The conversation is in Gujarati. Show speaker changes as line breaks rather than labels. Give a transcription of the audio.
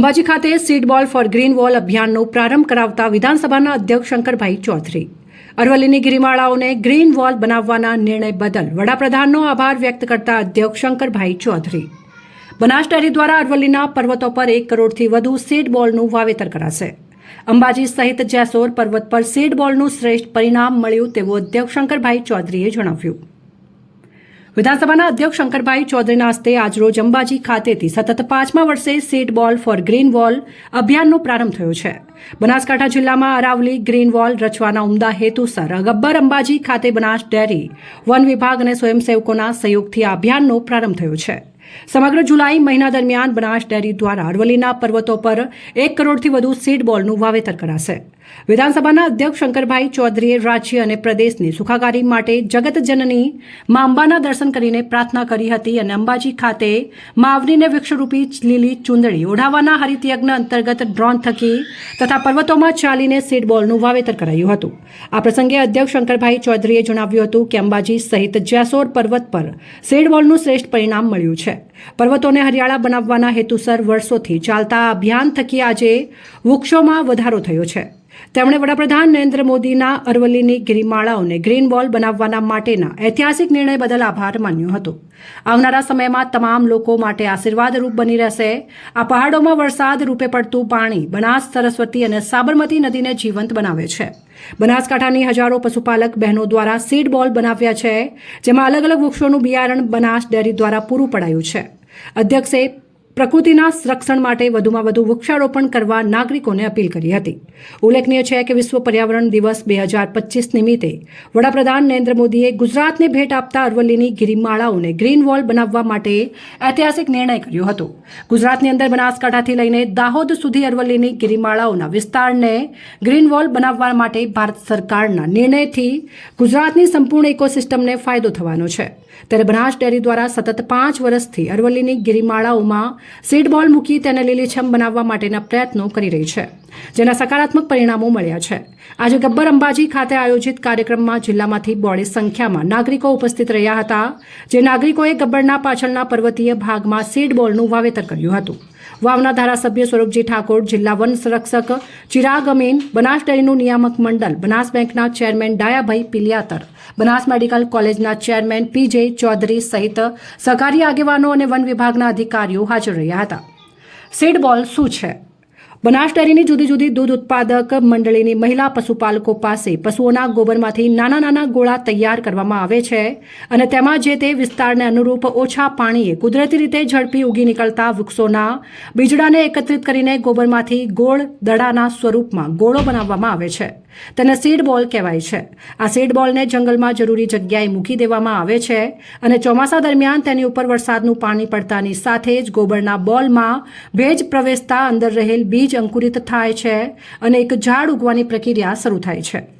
અંબાજી ખાતે સીડ બોલ ફોર ગ્રીન વોલ અભિયાનનો પ્રારંભ કરાવતા વિધાનસભાના અધ્યક્ષ શંકરભાઈ ચૌધરી. અરવલ્લીની ગિરિમાળાઓને ગ્રીન વોલ બનાવવાના નિર્ણય બદલ વડાપ્રધાનનો આભાર વ્યક્ત કરતા અધ્યક્ષ શંકરભાઈ ચૌધરી. બનાસ ડેરી દ્વારા અરવલ્લીના પર્વતો પર એક કરોડથી વધુ સીડ બોલનું વાવેતર કરાશે. અંબાજી સહિત જેસોર પર્વત પર સીડ બોલનું શ્રેષ્ઠ પરિણામ મળ્યું તેવું અધ્યક્ષ શંકરભાઈ ચૌધરીએ જણાવ્યું. વિધાનસભાના અધ્યક્ષ શંકરભાઈ ચૌધરીના હસ્તે આજરોજ અંબાજી ખાતેથી સતત પાંચમા વર્ષે સીડ બોલ ફોર ગ્રીન વોલ અભિયાનનો પ્રારંભ થયો છે. બનાસકાંઠા જિલ્લામાં અરાવલી ગ્રીન વોલ રચવાના ઉમદા હેતુસર ગબ્બર અંબાજી ખાતે બનાસ ડેરી, વન વિભાગ અને સ્વયંસેવકોના સહયોગથી આ અભિયાનનો પ્રારંભ થયો છે. સમગ્ર જુલાઈ મહિના દરમિયાન બનાસ ડેરી દ્વારા અરવલ્લીના પર્વતો પર એક કરોડથી વધુ સીડ બોલનું વાવેતર કરાશે. વિધાનસભાના અધ્યક્ષ શંકરભાઈ ચૌધરીએ રાજ્ય અને પ્રદેશની સુખાકારી માટે જગતજનની મા અંબાના દર્શન કરીને પ્રાર્થના કરી હતી અને અંબાજી ખાતે મા વૃક્ષરૂપી લીલી ચૂંદડી ઓઢાવાના હરિતયજ્ઞ અંતર્ગત ડ્રોન થકી તથા પર્વતોમાં ચાલીને સીડબોલનું વાવેતર કરાયું હતું. આ પ્રસંગે અધ્યક્ષ શંકરભાઈ ચૌધરીએ જણાવ્યું હતું કે અંબાજી સહિત જેસોર પર્વત પર સીડબોલનું શ્રેષ્ઠ પરિણામ મળ્યું છે. પર્વતોને હરિયાળા બનાવવાના હેતુસર વર્ષોથી ચાલતા અભિયાન થકી આજે વૃક્ષોમાં વધારો થયો છે. તેમણે વડાપ્રધાન નરેન્દ્ર મોદીના અરવલ્લીની ગિરિમાળાઓને ગ્રીન વોલ બનાવવાના માટેના ઐતિહાસિક નિર્ણય બદલ આભાર માન્યો હતો. આવનારા સમયમાં તમામ લોકો માટે આશીર્વાદરૂપ બની રહેશે. આ પહાડોમાં વરસાદ રૂપે પડતું પાણી બનાસ, સરસ્વતી અને સાબરમતી નદીને જીવંત બનાવે છે. બનાસકાંઠાની હજારો પશુપાલક બહેનો દ્વારા સીડ બોલ બનાવ્યા છે, જેમાં અલગ અલગ વૃક્ષોનું બિયારણ બનાસ ડેરી દ્વારા પૂરું પડાયું છે. અધ્યક્ષે પ્રકૃતિના સંરક્ષણ માટે વધુમાં વધુ વૃક્ષારોપણ કરવા નાગરિકોને અપીલ કરી હતી. ઉલ્લેખનીય છે કે વિશ્વ પર્યાવરણ દિવસ બે હજાર પચીસ નિમિત્તે વડાપ્રધાન નરેન્દ્ર મોદીએ ગુજરાતને ભેટ આપતા અરવલ્લીની ગિરિમાળાઓને ગ્રીન વોલ બનાવવા માટે ઐતિહાસિક નિર્ણય કર્યો હતો. ગુજરાતની અંદર બનાસકાંઠાથી લઈને દાહોદ સુધી અરવલ્લીની ગિરિમાળાઓના વિસ્તારને ગ્રીન વોલ બનાવવા માટે ભારત સરકારના નિર્ણયથી ગુજરાતની સંપૂર્ણ ઇકોસિસ્ટમને ફાયદો થવાનો છે. ત્યારે બનાસ ડેરી દ્વારા સતત પાંચ વર્ષથી અરવલ્લીની ગિરિમાળાઓમાં સીડ બોલ મૂકી તેને લીલીછમ બનાવવા માટેના પ્રયત્નો કરી રહી છે. જેના સકારાત્મક પરિણામો મળ્યા છે. આજે ગબ્બર અંબાજી ખાતે આયોજિત કાર્યક્રમમાં જિલ્લામાંથી બોડી સંખ્યામાં નાગરિકો ઉપસ્થિત રહ્યા હતા, જે નાગરિકોએ ગબ્બરના પાછળના પર્વતીય ભાગમાં સીડ બોલનું વાવેતર કર્યું હતું. વાવના ધારાસભ્ય સ્વરૂપજી ઠાકોર, જિલ્લા વન સંરક્ષક ચિરાગ અમીન, બનાસ ડેરીનું નિયામક મંડળ બનાસ બેંકના ચેરમેન ડાયાભાઈ પિલિયાતર, બનાસ મેડિકલ કોલેજના ચેરમેન પીજે ચૌધરી સહિત સહકારી આગેવાનો અને વન વિભાગના અધિકારીઓ હાજર રહ્યા હતા. સીડ બોલ શું છે? બનાસ ડેરીની જુદી જુદી દૂધ ઉત્પાદક મંડળીની મહિલા પશુપાલકો પાસે પશુઓના ગોબરમાંથી નાના નાના ગોળા તૈયાર કરવામાં આવે છે અને તેમાં જે તે વિસ્તારને અનુરૂપ ઓછા પાણીએ કુદરતી રીતે ઝડપી ઉગી નીકળતા વૃક્ષોના બીજડાને એકત્રિત કરીને ગોબરમાંથી ગોળ દડાના સ્વરૂપમાં ગોળો બનાવવામાં આવે છે. તેને સીડ બોલ કહેવાય છે. આ સીડ બોલને જંગલમાં જરૂરી જગ્યાએ મૂકી દેવામાં આવે છે અને ચોમાસા દરમિયાન તેની ઉપર વરસાદનું પાણી પડતાની સાથે જ ગોબરના બોલમાં ભેજ પ્રવેશતા અંદર રહેલ બીજ અંકુરિત થાય છે અને એક ઝાડ ઉગવાની પ્રક્રિયા શરૂ થાય છે.